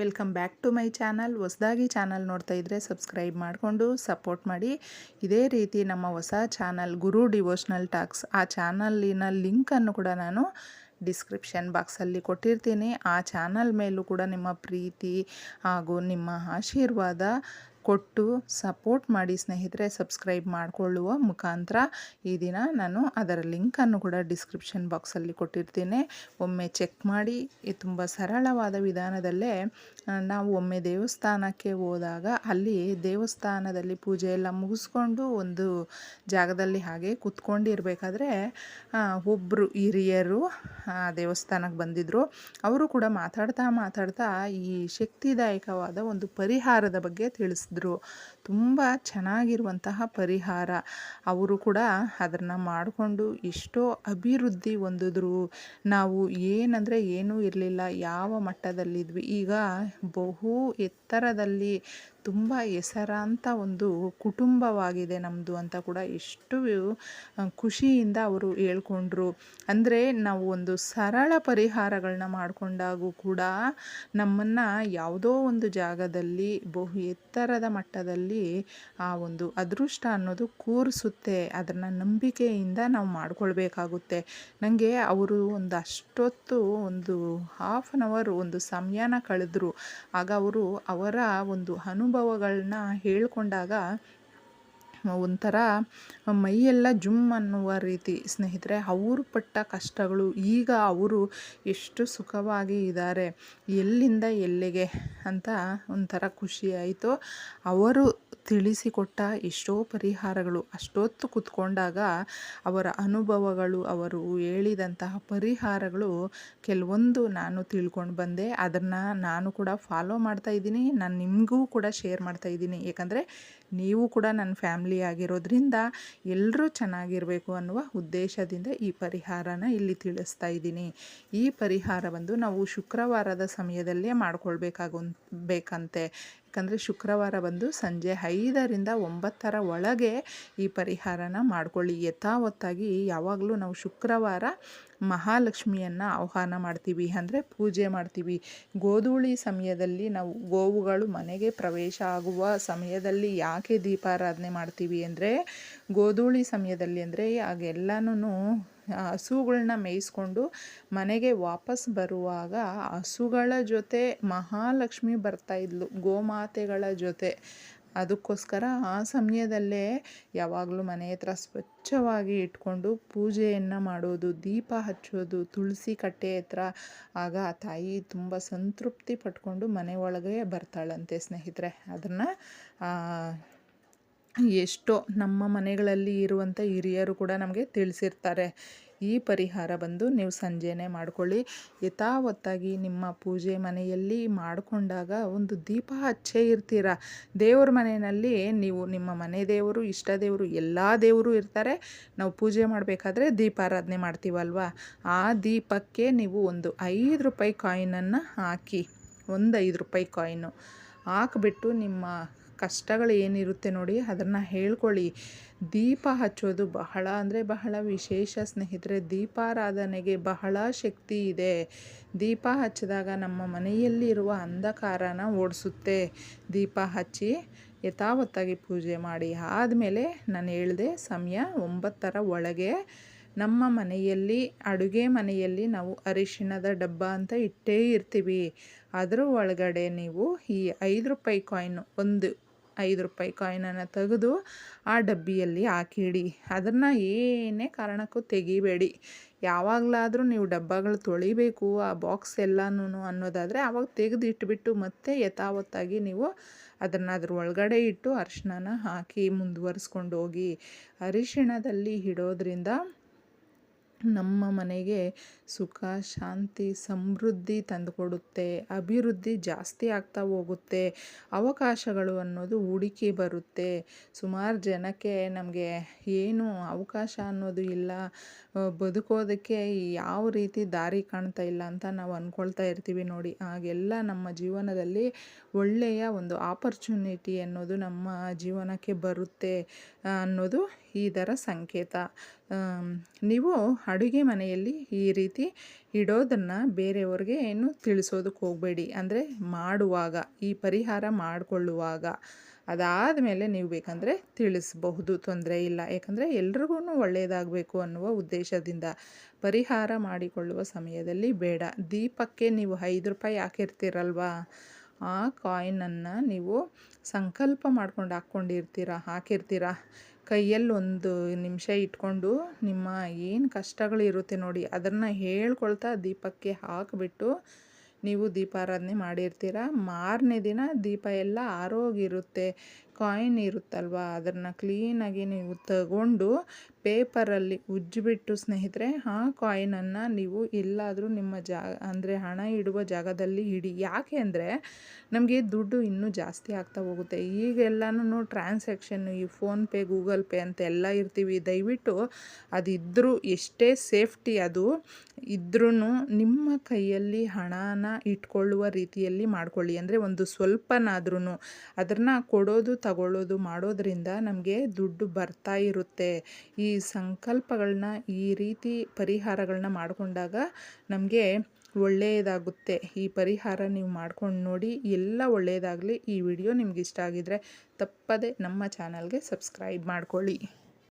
Welcome back to my channel. ಹೊಸದಾಗಿ channel ನೋಡ್ತಾ ಇದ್ದರೆ ಸಬ್ಸ್ಕ್ರೈಬ್ ಮಾಡಿಕೊಂಡು ಸಪೋರ್ಟ್ ಮಾಡಿ. ಇದೇ ರೀತಿ ನಮ್ಮ ಹೊಸ ಚಾನಲ್ ಗುರು ಡಿವೋಷ್ನಲ್ ಟಾಕ್ಸ್. ಆ ಚಾನಲ್ಲಿನ ಲಿಂಕನ್ನು ಕೂಡ ನಾನು ಡಿಸ್ಕ್ರಿಪ್ಷನ್ ಬಾಕ್ಸಲ್ಲಿ ಕೊಟ್ಟಿರ್ತೀನಿ. ಆ ಚಾನಲ್ ಮೇಲೂ ಕೂಡ ನಿಮ್ಮ ಪ್ರೀತಿ ಹಾಗೂ ನಿಮ್ಮ ಆಶೀರ್ವಾದ ಕೊಟ್ಟು ಸಪೋರ್ಟ್ ಮಾಡಿ ಸ್ನೇಹಿತರೆ ಸಬ್ಸ್ಕ್ರೈಬ್ ಮಾಡಿಕೊಳ್ಳುವ ಮುಖಾಂತರ ಈ ದಿನ ನಾನು ಅದರ ಲಿಂಕನ್ನು ಕೂಡ ಡಿಸ್ಕ್ರಿಪ್ಷನ್ ಬಾಕ್ಸಲ್ಲಿ ಕೊಟ್ಟಿರ್ತೀನಿ. ಒಮ್ಮೆ ಚೆಕ್ ಮಾಡಿ ತುಂಬ ಸರಳವಾದ ವಿಧಾನದಲ್ಲೇ ನಾವು ಒಮ್ಮೆ ದೇವಸ್ಥಾನಕ್ಕೆ ಹೋದಾಗ ಅಲ್ಲಿ ದೇವಸ್ಥಾನದಲ್ಲಿ ಪೂಜೆ ಎಲ್ಲ ಮುಗಿಸ್ಕೊಂಡು ಒಂದು ಜಾಗದಲ್ಲಿ ಹಾಗೆ ಕುತ್ಕೊಂಡಿರಬೇಕಾದ್ರೆ ಒಬ್ಬರು ಹಿರಿಯರು ದೇವಸ್ಥಾನಕ್ಕೆ ಬಂದಿದ್ದರು ಅವರು ಕೂಡ ಮಾತಾಡ್ತಾ ಮಾತಾಡ್ತಾ ಈ ಶಕ್ತಿದಾಯಕವಾದ ಒಂದು ಪರಿಹಾರದ ಬಗ್ಗೆ ತಿಳಿಸಿದ್ರು. ಇದ್ರು ತುಂಬ ಚೆನ್ನಾಗಿರುವಂತಹ ಪರಿಹಾರ. ಅವರು ಕೂಡ ಅದನ್ನು ಮಾಡಿಕೊಂಡು ಎಷ್ಟೋ ಅಭಿವೃದ್ಧಿ ಹೊಂದಿದ್ರು. ನಾವು ಏನಂದರೆ ಏನೂ ಇರಲಿಲ್ಲ. ಯಾವ ಮಟ್ಟದಲ್ಲಿದ್ವಿ. ಈಗ ಬಹು ಎತ್ತರದಲ್ಲಿ ತುಂಬ ಹೆಸರಾಂತ ಒಂದು ಕುಟುಂಬವಾಗಿದೆ ನಮ್ಮದು ಅಂತ ಕೂಡ ಎಷ್ಟು ಖುಷಿಯಿಂದ ಅವರು ಹೇಳ್ಕೊಂಡ್ರು. ಅಂದರೆ ನಾವು ಒಂದು ಸರಳ ಪರಿಹಾರಗಳನ್ನ ಮಾಡಿಕೊಂಡಾಗೂ ಕೂಡ ನಮ್ಮನ್ನು ಯಾವುದೋ ಒಂದು ಜಾಗದಲ್ಲಿ, ಬಹು ಎತ್ತರದ ಮಟ್ಟದಲ್ಲಿ ಆ ಒಂದು ಅದೃಷ್ಟ ಅನ್ನೋದು ಕೂರಿಸುತ್ತೆ. ಅದನ್ನು ನಂಬಿಕೆಯಿಂದ ನಾವು ಮಾಡಿಕೊಳ್ಬೇಕಾಗುತ್ತೆ. ನನಗೆ ಅವರು ಒಂದು ಅಷ್ಟೊತ್ತು ಒಂದು ಹಾಫ್ ಆನ್ ಅವರ್ ಒಂದು ಸಮಯನ ಕಳೆದ್ರು. ಆಗ ಅವರು ಅವರ ಒಂದು ಅನುಭವಗಳನ್ನ ಹೇಳಿಕೊಂಡಾಗ ಒಂಥರ ಮೈಯೆಲ್ಲ ಜುಮ್ ಅನ್ನುವ ರೀತಿ ಸ್ನೇಹಿತರೆ, ಅವರು ಪಟ್ಟ ಕಷ್ಟಗಳು ಈಗ ಅವರು ಎಷ್ಟು ಸುಖವಾಗಿ ಇದ್ದಾರೆ, ಎಲ್ಲಿಂದ ಎಲ್ಲಿಗೆ ಅಂತ ಒಂಥರ ಖುಷಿಯಾಯಿತು ಅವರು ತಿಳಿಸಿಕೊಟ್ಟ ಎಷ್ಟೋ ಪರಿಹಾರಗಳು. ಅಷ್ಟೊತ್ತು ಕುತ್ಕೊಂಡಾಗ ಅವರ ಅನುಭವಗಳು, ಅವರು ಹೇಳಿದಂತಹ ಪರಿಹಾರಗಳು ಕೆಲವೊಂದು ನಾನು ತಿಳ್ಕೊಂಡು ಬಂದೆ. ಅದನ್ನು ನಾನು ಕೂಡ ಫಾಲೋ ಮಾಡ್ತಾ ಇದ್ದೀನಿ. ನಾನು ನಿಮಗೂ ಕೂಡ ಶೇರ್ ಮಾಡ್ತಾ ಇದ್ದೀನಿ. ಯಾಕಂದರೆ ನೀವು ಕೂಡ ನನ್ನ ಫ್ಯಾಮ್ಲಿ ಆಗಿರೋದ್ರಿಂದ ಎಲ್ಲರೂ ಚೆನ್ನಾಗಿರಬೇಕು ಅನ್ನುವ ಉದ್ದೇಶದಿಂದ ಈ ಪರಿಹಾರನ ಇಲ್ಲಿ ತಿಳಿಸ್ತಾ ಇದ್ದೀನಿ. ಈ ಪರಿಹಾರ ನಾವು ಶುಕ್ರವಾರದ ಸಮಯದಲ್ಲೇ ಮಾಡ್ಕೊಳ್ಬೇಕಾಗು, ಬೇಕಂತೆ. ಯಾಕಂದರೆ ಶುಕ್ರವಾರ ಬಂದು ಸಂಜೆ ಐದರಿಂದ ಒಂಬತ್ತರ ಒಳಗೆ ಈ ಪರಿಹಾರನ ಮಾಡ್ಕೊಳ್ಳಿ. ಯಥಾವತ್ತಾಗಿ ಯಾವಾಗಲೂ ನಾವು ಶುಕ್ರವಾರ ಮಹಾಲಕ್ಷ್ಮಿಯನ್ನು ಆಹ್ವಾನ ಮಾಡ್ತೀವಿ. ಅಂದರೆ ಪೂಜೆ ಮಾಡ್ತೀವಿ. ಗೋಧೂಳಿ ಸಮಯದಲ್ಲಿ ನಾವು ಗೋವುಗಳು ಮನೆಗೆ ಪ್ರವೇಶ ಆಗುವ ಸಮಯದಲ್ಲಿ ಯಾಕೆ ದೀಪಾರಾಧನೆ ಮಾಡ್ತೀವಿ ಅಂದರೆ, ಗೋಧೂಳಿ ಸಮಯದಲ್ಲಿ ಅಂದರೆ ಆಗೆಲ್ಲನೂ ಹಸುಗಳನ್ನ ಮೇಯಿಸ್ಕೊಂಡು ಮನೆಗೆ ವಾಪಸ್ ಬರುವಾಗ ಹಸುಗಳ ಜೊತೆ ಮಹಾಲಕ್ಷ್ಮಿ ಬರ್ತಾಯಿದ್ಲು ಗೋಮಾತೆಗಳ ಜೊತೆ. ಅದಕ್ಕೋಸ್ಕರ ಆ ಸಮಯದಲ್ಲೇ ಯಾವಾಗಲೂ ಮನೆ ಹತ್ರ ಸ್ವಚ್ಛವಾಗಿ ಇಟ್ಕೊಂಡು ಪೂಜೆಯನ್ನು ಮಾಡೋದು, ದೀಪ ಹಚ್ಚೋದು, ತುಳಸಿ ಕಟ್ಟೆ ಹತ್ರ ಆಗ ಆ ತಾಯಿ ತುಂಬ ಸಂತೃಪ್ತಿ ಪಟ್ಕೊಂಡು ಮನೆ ಒಳಗೆ ಬರ್ತಾಳಂತೆ ಸ್ನೇಹಿತರೆ. ಅದನ್ನು ಎಷ್ಟೋ ನಮ್ಮ ಮನೆಗಳಲ್ಲಿ ಇರುವಂಥ ಹಿರಿಯರು ಕೂಡ ನಮಗೆ ತಿಳಿಸಿರ್ತಾರೆ. ಈ ಪರಿಹಾರ ಬಂದು ನೀವು ಸಂಜೆನೇ ಮಾಡಿಕೊಳ್ಳಿ. ಯಥಾವತ್ತಾಗಿ ನಿಮ್ಮ ಪೂಜೆ ಮನೆಯಲ್ಲಿ ಮಾಡಿಕೊಂಡಾಗ ಒಂದು ದೀಪ ಹಚ್ಚೇ ಇರ್ತೀರ? ದೇವ್ರ ಮನೆಯಲ್ಲಿ ನೀವು ನಿಮ್ಮ ಮನೆ ದೇವರು, ಇಷ್ಟ ದೇವರು, ಎಲ್ಲ ದೇವರು ಇರ್ತಾರೆ. ನಾವು ಪೂಜೆ ಮಾಡಬೇಕಾದ್ರೆ ದೀಪಾರಾಧನೆ ಮಾಡ್ತೀವಲ್ವ? ಆ ದೀಪಕ್ಕೆ ನೀವು ಒಂದು ಐದು ರೂಪಾಯಿ ಕಾಯಿನನ್ನು ಹಾಕಿ, ಒಂದು ಐದು ರೂಪಾಯಿ ಕಾಯಿನು ಹಾಕ್ಬಿಟ್ಟು ನಿಮ್ಮ ಕಷ್ಟಗಳು ಏನಿರುತ್ತೆ ನೋಡಿ ಅದನ್ನು ಹೇಳ್ಕೊಳ್ಳಿ. ದೀಪ ಹಚ್ಚೋದು ಬಹಳ ಅಂದರೆ ಬಹಳ ವಿಶೇಷ ಸ್ನೇಹಿತರೆ. ದೀಪಾರಾಧನೆಗೆ ಬಹಳ ಶಕ್ತಿ ಇದೆ. ದೀಪ ಹಚ್ಚಿದಾಗ ನಮ್ಮ ಮನೆಯಲ್ಲಿರುವ ಅಂಧಕಾರನ ಓಡಿಸುತ್ತೆ. ದೀಪ ಹಚ್ಚಿ ಯಥಾವತ್ತಾಗಿ ಪೂಜೆ ಮಾಡಿ. ಆದಮೇಲೆ ನಾನು ಹೇಳಿದೆ ಸಮಯ ಒಂಬತ್ತರ ಒಳಗೆ ನಮ್ಮ ಮನೆಯಲ್ಲಿ, ಅಡುಗೆ ಮನೆಯಲ್ಲಿ ನಾವು ಅರಿಶಿಣದ ಡಬ್ಬ ಅಂತ ಇಟ್ಟೇ ಇರ್ತೀವಿ. ಅದರ ಒಳಗಡೆ ನೀವು ಈ ಐದು ರೂಪಾಯಿ ಕಾಯಿನ್ ಒಂದು ಐದು ರೂಪಾಯಿ ಕಾಯಿನನ್ನು ತೆಗೆದು ಆ ಡಬ್ಬಿಯಲ್ಲಿ ಹಾಕಿಡಿ. ಅದನ್ನು ಏನೇ ಕಾರಣಕ್ಕೂ ತೆಗಿಬೇಡಿ. ಯಾವಾಗಲಾದರೂ ನೀವು ಡಬ್ಬಗಳು ತೊಳಿಬೇಕು, ಆ ಬಾಕ್ಸ್ ಎಲ್ಲನೂ ಅನ್ನೋದಾದರೆ ಆವಾಗ ತೆಗೆದು ಇಟ್ಬಿಟ್ಟು ಮತ್ತೆ ಯಥಾವತ್ತಾಗಿ ನೀವು ಅದನ್ನು ಅದ್ರ ಒಳಗಡೆ ಇಟ್ಟು ಅರಿಶಿಣನ ಹಾಕಿ ಮುಂದುವರಿಸ್ಕೊಂಡು ಹೋಗಿ. ಅರಿಶಿಣದಲ್ಲಿ ಇಡೋದ್ರಿಂದ ನಮ್ಮ ಮನೆಗೆ ಸುಖ, ಶಾಂತಿ, ಸಮೃದ್ಧಿ ತಂದುಕೊಡುತ್ತೆ. ಅಭಿವೃದ್ಧಿ ಜಾಸ್ತಿ ಆಗ್ತಾ ಹೋಗುತ್ತೆ. ಅವಕಾಶಗಳು ಅನ್ನೋದು ಹುಡುಕಿ ಬರುತ್ತೆ. ಸುಮಾರು ಜನಕ್ಕೆ ನಮಗೆ ಏನು ಅವಕಾಶ ಅನ್ನೋದು ಇಲ್ಲ. ಬದುಕೋದಕ್ಕೆ ಯಾವ ರೀತಿ ದಾರಿ ಕಾಣ್ತಾ ಇಲ್ಲ ಅಂತ ನಾವು ಅಂದ್ಕೊಳ್ತಾ ಇರ್ತೀವಿ ನೋಡಿ. ಹಾಗೆಲ್ಲ ನಮ್ಮ ಜೀವನದಲ್ಲಿ ಒಳ್ಳೆಯ ಒಂದು ಆಪರ್ಚುನಿಟಿ ಅನ್ನೋದು ನಮ್ಮ ಜೀವನಕ್ಕೆ ಬರುತ್ತೆ ಅನ್ನೋದು ಇದರ ಸಂಕೇತ. ನೀವು ಅಡುಗೆ ಮನೆಯಲ್ಲಿ ಈ ರೀತಿ ಇಡೋದನ್ನು ಬೇರೆಯವ್ರಿಗೆ ಏನು ತಿಳಿಸೋದಕ್ಕೆ ಹೋಗಬೇಡಿ. ಅಂದರೆ ಮಾಡುವಾಗ, ಈ ಪರಿಹಾರ ಮಾಡಿಕೊಳ್ಳುವಾಗ. ಅದಾದ ಮೇಲೆ ನೀವು ಬೇಕಂದರೆ ತಿಳಿಸಬಹುದು, ತೊಂದರೆ ಇಲ್ಲ. ಯಾಕಂದರೆ ಎಲ್ರಿಗೂ ಒಳ್ಳೆಯದಾಗಬೇಕು ಅನ್ನುವ ಉದ್ದೇಶದಿಂದ ಪರಿಹಾರ ಮಾಡಿಕೊಳ್ಳುವ ಸಮಯದಲ್ಲಿ ಬೇಡ. ದೀಪಕ್ಕೆ ನೀವು ಐದು ರೂಪಾಯಿ ಹಾಕಿರ್ತೀರಲ್ವಾ? ಆ ಕಾಯಿನನ್ನು ನೀವು ಸಂಕಲ್ಪ ಮಾಡ್ಕೊಂಡು ಹಾಕ್ಕೊಂಡಿರ್ತೀರ, ಹಾಕಿರ್ತೀರ? ಕೈಯಲ್ಲಿ ಒಂದು ನಿಮಿಷ ಇಟ್ಕೊಂಡು ನಿಮ್ಮ ಏನು ಕಷ್ಟಗಳು ಇರುತ್ತೆ ನೋಡಿ, ಅದನ್ನು ಹೇಳ್ಕೊಳ್ತಾ ದೀಪಕ್ಕೆ ಹಾಕಿಬಿಟ್ಟು ನೀವು ದೀಪಾರಾಧನೆ ಮಾಡಿರ್ತೀರ? ಮಾರನೇ ದಿನ ದೀಪ ಎಲ್ಲ ಆರೋಗಿರುತ್ತೆ. ಕಾಯಿನ್ ಇರುತ್ತಲ್ವ? ಅದನ್ನು ಕ್ಲೀನಾಗಿ ನೀವು ತಗೊಂಡು ಪೇಪರಲ್ಲಿ ಉಜ್ಜಿಬಿಟ್ಟು ಸ್ನೇಹಿತರೆ, ಆ ಕಾಯಿನನ್ನು ನೀವು ಎಲ್ಲಾದರೂ ನಿಮ್ಮ ಜಾಗ ಅಂದರೆ ಹಣ ಇಡುವ ಜಾಗದಲ್ಲಿ ಇಡಿ. ಯಾಕೆ ಅಂದರೆ ನಮಗೆ ದುಡ್ಡು ಇನ್ನೂ ಜಾಸ್ತಿ ಆಗ್ತಾ ಹೋಗುತ್ತೆ. ಈಗೆಲ್ಲನೂ ಟ್ರಾನ್ಸಾಕ್ಷನ್ನು ಈ ಫೋನ್ಪೇ ಗೂಗಲ್ ಪೇ ಅಂತ ಎಲ್ಲ ಇರ್ತೀವಿ. ದಯವಿಟ್ಟು ಅದಿದ್ದರೂ ಎಷ್ಟೇ ಸೇಫ್ಟಿ ಅದು ಇದ್ರೂ ನಿಮ್ಮ ಕೈಯಲ್ಲಿ ಹಣನ ಇಟ್ಕೊಳ್ಳುವ ರೀತಿಯಲ್ಲಿ ಮಾಡ್ಕೊಳ್ಳಿ. ಅಂದರೆ ಒಂದು ಸ್ವಲ್ಪನಾದ್ರೂ ಅದನ್ನು ಕೊಡೋದು ತಗೊಳ್ಳೋದು ಮಾಡೋದ್ರಿಂದ ನಮಗೆ ದುಡ್ಡು ಬರ್ತಾ ಇರುತ್ತೆ. ಈ ಸಂಕಲ್ಪಗಳನ್ನ ಈ ರೀತಿ ಪರಿಹಾರಗಳನ್ನ ಮಾಡಿಕೊಂಡಾಗ ನಮಗೆ ಒಳ್ಳೆಯದಾಗುತ್ತೆ ಈ ಪರಿಹಾರ ನೀವು ಮಾಡ್ಕೊಂಡು ನೋಡಿ ಎಲ್ಲ ಒಳ್ಳೆಯದಾಗಲಿ ಈ ವಿಡಿಯೋ ನಿಮ್ಗೆ ಇಷ್ಟ ಆಗಿದರೆ ತಪ್ಪದೆ ನಮ್ಮ ಚಾನಲ್ಗೆ ಸಬ್ಸ್ಕ್ರೈಬ್ ಮಾಡ್ಕೊಳ್ಳಿ.